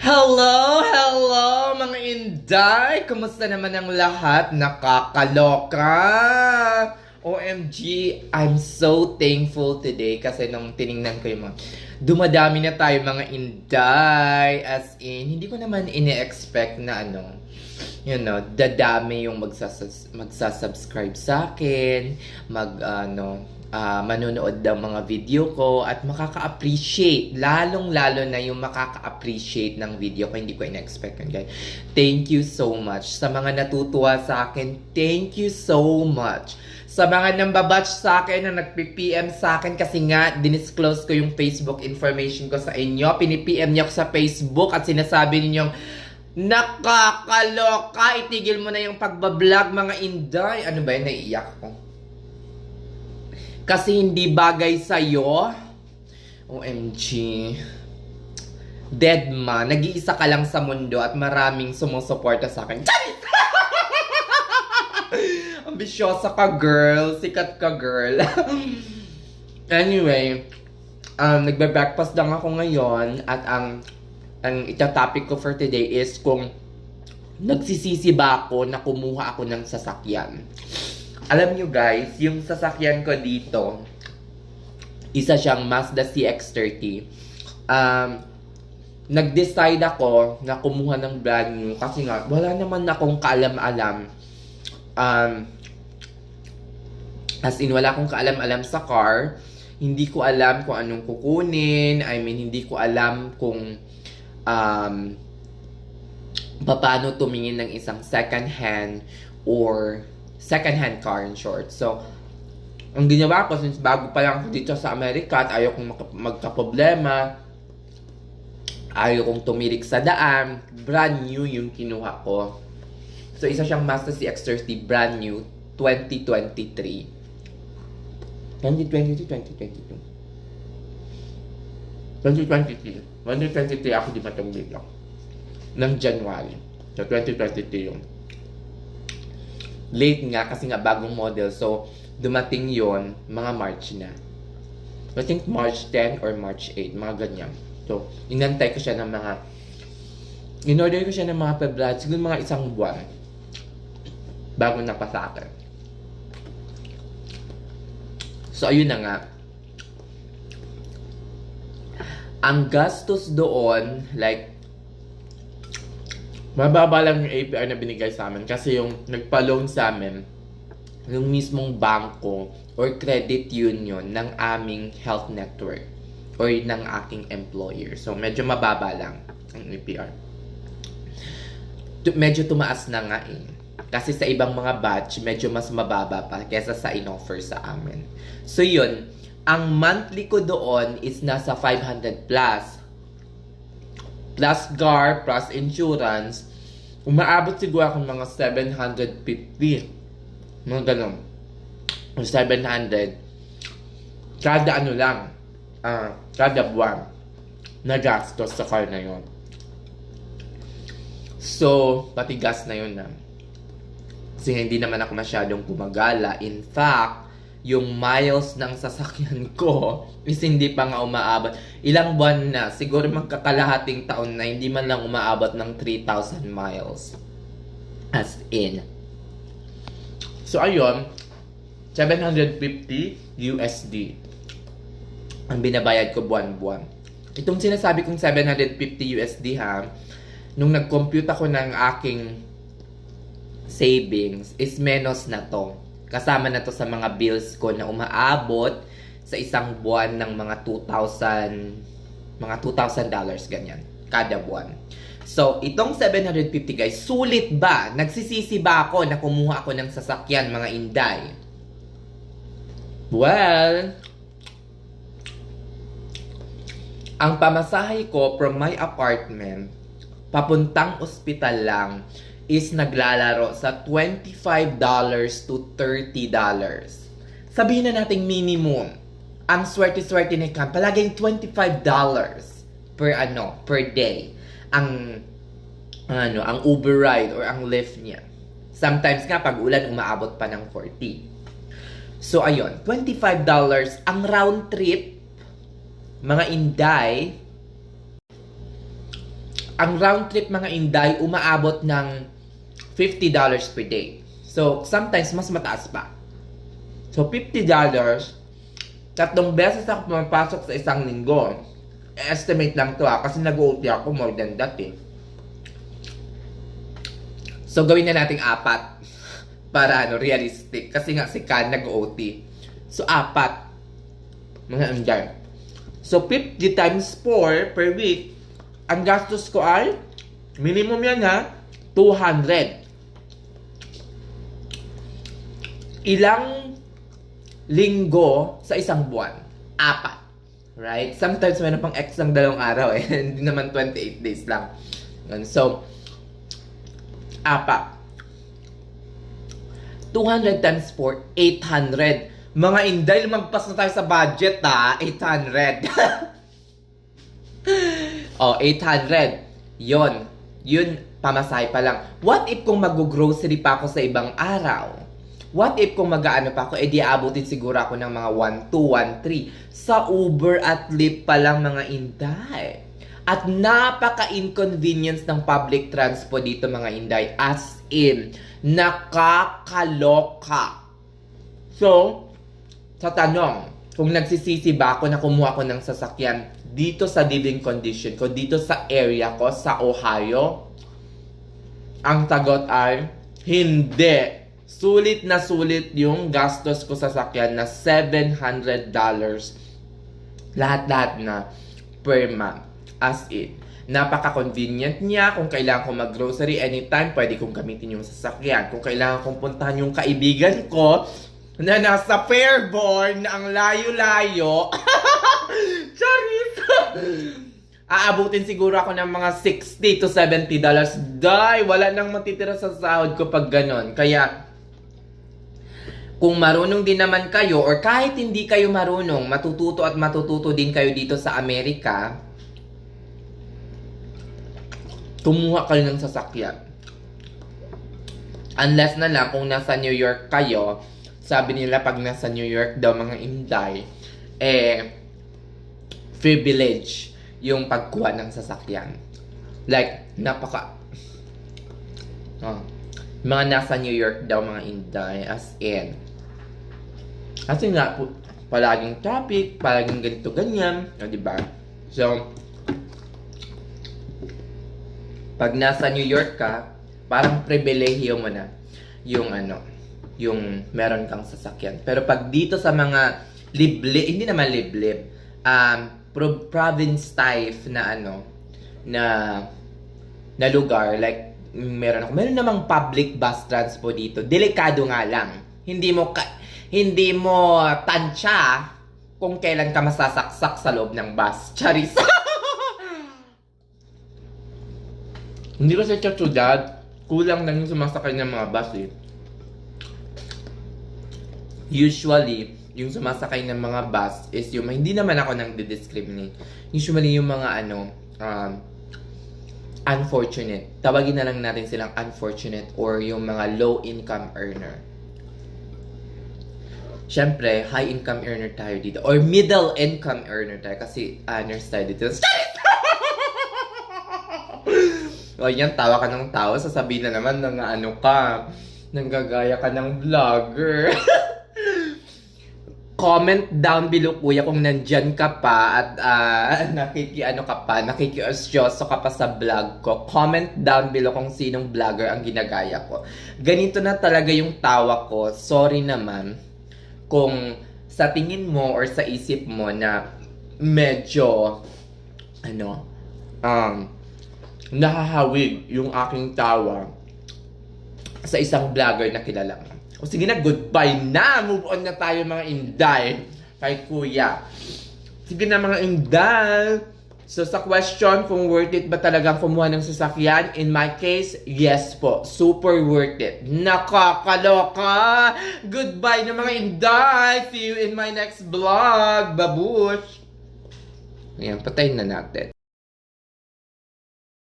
Hello, hello mga Inday! Kumusta naman ang lahat? Nakakaloka! OMG, I'm so thankful today kasi nung tiningnan ko yung mga dumadami na tayo mga Inday. As in, hindi ko naman ini-expect na ano, you know, dadami yung magsas magsasubscribe sa akin, mag ano, ah, manonood ng mga video ko at makaka-appreciate, lalong-lalo na yung makaka-appreciate ng video ko. Hindi ko in-expect yun, guys. Thank you so much. Sa mga natutuwa sa akin, thank you so much. Sa mga nambabatch sa akin na nagpi-PM sa akin kasi nga, dinisclose ko yung Facebook information ko sa inyo. Pini-PM niyo ako sa Facebook at sinasabi ninyong, Nakakaloka! Itigil mo na yung pagbablog, mga inday. Ano ba yun? Naiiyak ko. Kasi hindi bagay sa'yo. OMG. Dead ma. Nag-iisa ka lang sa mundo at maraming sumusuporta sa akin. Ambisyosa ka, girl. Sikat ka, girl. anyway, um, nagbe-breakfast lang ako ngayon at ang ang itatopic ko for today is kung nagsisisi ba ako na kumuha ako ng sasakyan. Alam nyo guys, yung sasakyan ko dito, isa siyang Mazda CX-30. Um, nag-decide ako na kumuha ng brand new kasi nga, wala naman akong kaalam-alam. Um, as in, wala akong kaalam-alam sa car. Hindi ko alam kung anong kukunin. I mean, hindi ko alam kung um, paano tumingin ng isang second hand or second hand car in short. So, ang ginawa ko since bago pa lang ako dito sa Amerika at ayaw kong magka-problema, ayaw kong tumirik sa daan, brand new yung kinuha ko. So, isa siyang Mazda CX-30 brand new 2023. 2022, 2022. 2023. 2023 ako di matang dito. Ng January. So, 2023 yung late nga kasi nga bagong model. So, dumating yon mga March na. I think March 10 or March 8, mga ganyan. So, inantay ko siya ng mga in-order ko siya ng mga February, siguro mga isang buwan bago na pa sa akin. So, ayun na nga. Ang gastos doon, like, mababa lang yung APR na binigay sa amin kasi yung nagpa-loan sa amin, yung mismong bangko or credit union ng aming health network or ng aking employer. So, medyo mababa lang ang APR. Medyo tumaas na nga eh. Kasi sa ibang mga batch, medyo mas mababa pa kesa sa in-offer sa amin. So, yun. Ang monthly ko doon is nasa 500 plus. Plus GAR, plus insurance. Umaabot siguro ako mga 750. Mga ganun. Or 700. Kada ano lang. ah kada buwan. Na gastos sa car na yon. So, pati gas na yun na. Kasi hindi naman ako masyadong gumagala. In fact, yung miles ng sasakyan ko is hindi pa nga umaabot. Ilang buwan na, siguro magkakalahating taon na hindi man lang umaabot ng 3,000 miles. As in. So, ayun. 750 USD ang binabayad ko buwan-buwan. Itong sinasabi kong 750 USD ha, nung nag-compute ako ng aking savings is menos na to. Kasama na to sa mga bills ko na umaabot sa isang buwan ng mga 2,000 mga 2,000 dollars ganyan kada buwan. So, itong 750 guys, sulit ba? Nagsisisi ba ako na kumuha ako ng sasakyan mga inday? Well, ang pamasahe ko from my apartment papuntang ospital lang is naglalaro sa $25 to $30. Sabihin na nating minimum. Ang swerte-swerte ni Cam, palaging $25 per ano, per day. Ang ano, ang Uber ride or ang Lyft niya. Sometimes nga pag ulan umaabot pa ng 40. So ayun, $25 ang round trip mga inday ang round trip mga Inday umaabot ng $50 per day. So, sometimes mas mataas pa. So, $50, tatlong beses ako pumapasok sa isang linggo. Estimate lang to ha, kasi nag-OT ako more than that eh. So, gawin na nating apat. Para ano, realistic. Kasi nga si Kan nag-OT. So, apat. Mga Inday. So, 50 times 4 per week, ang gastos ko ay, minimum yan ha, 200. Ilang linggo sa isang buwan? Apat. Right? Sometimes meron pang X ng dalawang araw eh. Hindi naman 28 days lang. So, apat. 200 times 4, 800. Mga Inday, lumagpas na tayo sa budget ha. 800. oh, 800. Yon. Yun, pamasahe pa lang. What if kung mag-grocery pa ako sa ibang araw? What if kung mag-ano pa ako, edi aabutin siguro ako ng mga 1, 2, 1, 3. Sa Uber at Lyft pa lang mga Inday. At napaka-inconvenience ng public transport dito mga Inday. As in, nakakaloka. So, sa tanong, kung nagsisisi ba ako na kumuha ko ng sasakyan dito sa living condition ko, dito sa area ko, sa Ohio, ang tagot ay, hindi. Sulit na sulit yung gastos ko sa sasakyan na $700 lahat-lahat na per month. As in, napaka-convenient niya. Kung kailangan ko mag-grocery anytime, pwede kong gamitin yung sasakyan. Kung kailangan kong puntahan yung kaibigan ko na nasa Fairborn na ang layo-layo. Charis! Aabutin siguro ako ng mga 60 to 70 dollars. Dai, wala nang matitira sa sahod ko pag ganon. Kaya, kung marunong din naman kayo or kahit hindi kayo marunong, matututo at matututo din kayo dito sa Amerika, kumuha kayo ng sasakyan. Unless na lang kung nasa New York kayo, sabi nila pag nasa New York daw mga Inday, eh, privilege yung pagkuha ng sasakyan. Like, napaka... Oh, mga nasa New York daw mga Inday, as in. Kasi nga, palaging traffic, palaging ganito, ganyan. O, di ba? So, pag nasa New York ka, parang pribilehiyo mo na yung ano, yung meron kang sasakyan. Pero pag dito sa mga liblib, hindi naman liblib, um, pro- province type na ano, na na lugar, like, meron ako, meron namang public bus transport dito. Delikado nga lang. Hindi mo ka, hindi mo tansya kung kailan ka masasaksak sa loob ng bus. Charis. Hindi ko sa syudad, kulang lang yung sumasakay ng mga bus eh. Usually, yung sumasakay ng mga bus is yung, hindi naman ako nang discriminate Usually yung mga ano, um, unfortunate. Tawagin na lang natin silang unfortunate or yung mga low income earner. Siyempre, high income earner tayo dito. Or middle income earner tayo. Kasi honors tayo dito. o yan, tawa ka ng tawa. Sasabihin na naman na nga ano ka. Nanggagaya ka ng vlogger. Comment down below kuya kung nandyan ka pa at uh, nakikiano ka pa, nakikiosyoso ka pa sa vlog ko. Comment down below kung sinong vlogger ang ginagaya ko. Ganito na talaga yung tawa ko. Sorry naman kung sa tingin mo or sa isip mo na medyo ano um nahahawig yung aking tawa sa isang vlogger na kilala. O sige na, goodbye na! Move on na tayo mga inday kay kuya. Sige na mga inday! So sa question kung worth it ba talagang kumuha ng sasakyan, in my case, yes po. Super worth it. Nakakaloka! Goodbye na mga inday! See you in my next vlog! Babush! Ayan, patayin na natin.